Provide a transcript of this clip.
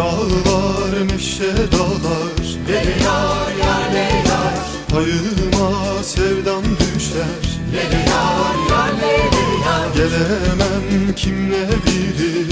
Dağ varmış dağlar. Lele yar yar lele Payıma sevdam düşer. Lele yar yar Gelemem kimle biri